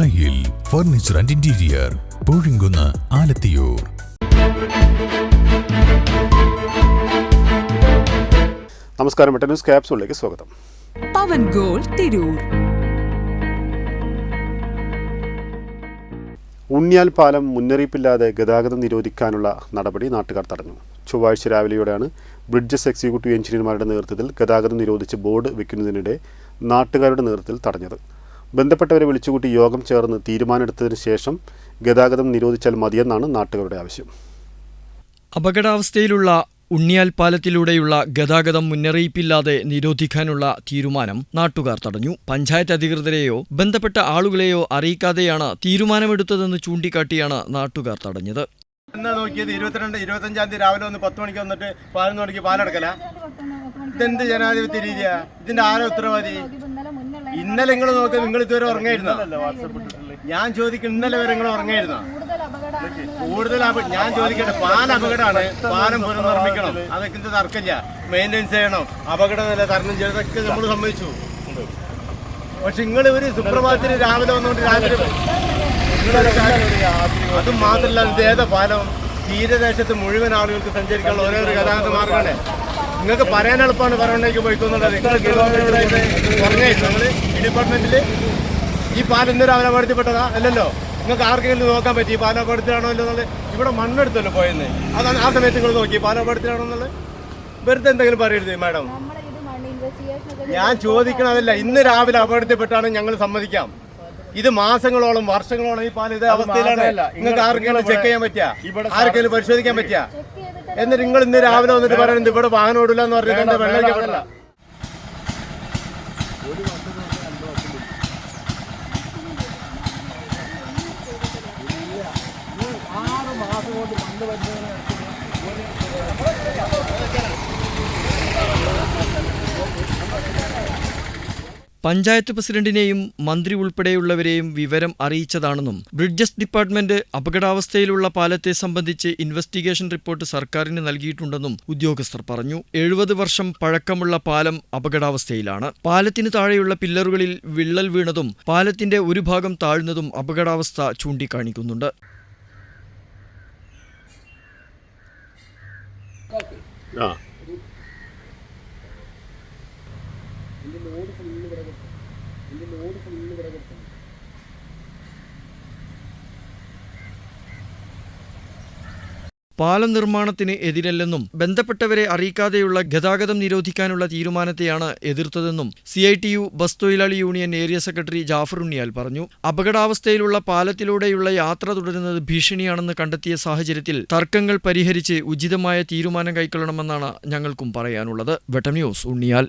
Thayyil furniture and interior Poozhinkunnu Alathiyur. നമസ്കാരം മെട്ട news ക്യാപ്സൂളിലേക്ക് സ്വാഗതം. പവൻ ഗോൾ തിരൂർ. ഉണ്ണിയാൽ പാലം മുന്നറിയിപ്പില്ലാതെ ഗതാഗതം നിരോധിക്കാനുള്ള നടപടി നാട്ടുകാർ തടഞ്ഞു. ചൊവ്വാഴ്ച രാവിലെയോടെയാണ് ബ്രിഡ്ജസ് എക്സിക്യൂട്ടീവ് എഞ്ചിനീയർമാരുടെ നേതൃത്വത്തിൽ ഗതാഗതം നിരോധിച്ച് ബോർഡ് വെക്കുന്നതിനിടെ നാട്ടുകാരുടെ നേതൃത്വത്തിൽ തടഞ്ഞത്. ബന്ധപ്പെട്ടവരെ വിളിച്ചുകൂട്ടി യോഗം ചേർന്ന് തീരുമാനമെടുത്തതിന് ശേഷം ഗതാഗതം നിരോധിച്ചാൽ മതിയെന്നാണ് നാട്ടുകാരുടെ ആവശ്യം. അപകടാവസ്ഥയിലുള്ള ഉണ്ണിയാൽ പാലത്തിലൂടെയുള്ള ഗതാഗതം മുന്നറിയിപ്പില്ലാതെ നിരോധിക്കാനുള്ള തീരുമാനം നാട്ടുകാർ തടഞ്ഞു. പഞ്ചായത്ത് അധികൃതരെയോ ബന്ധപ്പെട്ട ആളുകളെയോ അറിയിക്കാതെയാണ് തീരുമാനമെടുത്തതെന്ന് ചൂണ്ടിക്കാട്ടിയാണ് നാട്ടുകാർ തടഞ്ഞത്. എന്നാ നോക്കിയത്? ഇരുപത്തിരണ്ട് ഇരുപത്തഞ്ചാം തീയതി രാവിലെ ഒന്ന് പത്ത് മണിക്ക് വന്നിട്ട് പതിനൊന്ന് മണിക്ക് പാലടക്കല? ഇതെന്ത് ജനാധിപത്യ രീതിയാ? ഇതിന്റെ ആരോ ഉത്തരവാദി? ഇന്നലെ നിങ്ങൾ നോക്ക് നിങ്ങൾ ഇതുവരെ ഉറങ്ങായിരുന്ന? ഞാൻ ചോദിക്കും ഇന്നലെ വരെ നിങ്ങൾ ഉറങ്ങായിരുന്ന? കൂടുതൽ ഞാൻ ചോദിക്കട്ടെ പാൻ അപകടമാണ്. പാലം പുനർനിർമ്മിക്കണം അതൊക്കെ ഇത് തർക്കമില്ല. മെയിന്റെനൻസ് ചെയ്യണം. അപകടം നില തരണം ചെയ്തൊക്കെ നമ്മൾ സമ്മതിച്ചു. പക്ഷെ നിങ്ങൾ ഒരു സുപ്രഭാതത്തിന് രാവിലെ വന്നുകൊണ്ട് രാത്രി അതും മാത്രമല്ല ഇത് ഏതാ പാലം. തീരദേശത്ത് മുഴുവൻ ആളുകൾക്ക് സഞ്ചരിക്കാനുള്ള ഒരേ ഒരു ഗതാഗത മാർഗമാണ് നിങ്ങൾക്ക് പറയാൻ എളുപ്പമാണ് പറയണേക്ക് പോയിക്കൊന്നുള്ളത്. നിങ്ങൾ കിലോമീറ്ററായിട്ട് പറഞ്ഞായിരുന്നു നമ്മൾ ഈ ഡിപ്പാർട്ട്മെന്റിൽ ഈ പാലം എന്തൊരു അപകടത്തിൽപ്പെട്ടതാ? അല്ലല്ലോ. നിങ്ങൾക്ക് ആർക്കെങ്കിലും നോക്കാൻ പറ്റി? ഈ പാലം അപകടത്തിലാണോ അല്ലോ എന്നുള്ളത്? ഇവിടെ മണ്ണെടുത്തല്ലോ പോയെന്ന്. അതാണ് ആ സമയത്ത് നിങ്ങൾ നോക്കി. പാലം അപകടത്തിലാണോ എന്നുള്ളത്? വെറുതെ എന്തെങ്കിലും പറയരുത് മാഡം. ഞാൻ ചോദിക്കണതല്ല ഇന്ന് രാവിലെ അപകടത്തിൽപ്പെട്ടാണ് ഞങ്ങൾ സമ്മതിക്കാം. ഇത് മാസങ്ങളോളം വർഷങ്ങളോളം ഈ പാലം ഇതേ അവസ്ഥയിലാണ്. നിങ്ങൾക്ക് ആർക്കെങ്കിലും ചെക്ക് ചെയ്യാൻ പറ്റിയ? ആർക്കെങ്കിലും പരിശോധിക്കാൻ പറ്റുക എന്നിട്ട് നിങ്ങൾ ഇന്ന് രാവിലെ വന്നിട്ട് പറയുന്നത് ഇവിടെ വാഹനം ഓടില്ല എന്ന് പറഞ്ഞിട്ട് എന്താ വെള്ളം ഒഴിക്കപ്പെടില്ല? പഞ്ചായത്ത് പ്രസിഡന്റിനെയും മന്ത്രി ഉൾപ്പെടെയുള്ളവരെയും വിവരം അറിയിച്ചതാണെന്നും ബ്രിഡ്ജസ് ഡിപ്പാർട്ട്മെന്റ് അപകടാവസ്ഥയിലുള്ള പാലത്തെ സംബന്ധിച്ച് ഇൻവെസ്റ്റിഗേഷൻ റിപ്പോർട്ട് സർക്കാരിന് നൽകിയിട്ടുണ്ടെന്നും ഉദ്യോഗസ്ഥർ പറഞ്ഞു. എഴുപത് വർഷം പഴക്കമുള്ള പാലം അപകടാവസ്ഥയിലാണ്. പാലത്തിന് താഴെയുള്ള പില്ലറുകളിൽ വിള്ളൽ വീണതും പാലത്തിന്റെ ഒരു ഭാഗം താഴ്ന്നതും അപകടാവസ്ഥ ചൂണ്ടിക്കാണിക്കുന്നുണ്ട്. ആ. പാലം നിർമ്മാണത്തിന് എതിരല്ലെന്നും ബന്ധപ്പെട്ടവരെ അറിയിക്കാതെയുള്ള ഗതാഗതം നിരോധിക്കാനുള്ള തീരുമാനത്തെയാണ് എതിർത്തതെന്നും C I T U bus തൊഴിലാളി union area secretary Jafar Unniyal പറഞ്ഞു. അപകടാവസ്ഥയിലുള്ള പാലത്തിലൂടെയുള്ള യാത്ര തുടരുന്നത് ഭീഷണിയാണെന്ന് കണ്ടെത്തിയ സാഹചര്യത്തിൽ തർക്കങ്ങൾ പരിഹരിച്ച് ഉചിതമായ തീരുമാനം കൈക്കൊള്ളണമെന്നാണ് ഞങ്ങൾക്കും പറയാനുള്ളത്. വെട്ടം ന്യൂസ് ഉണ്ണിയാൽ.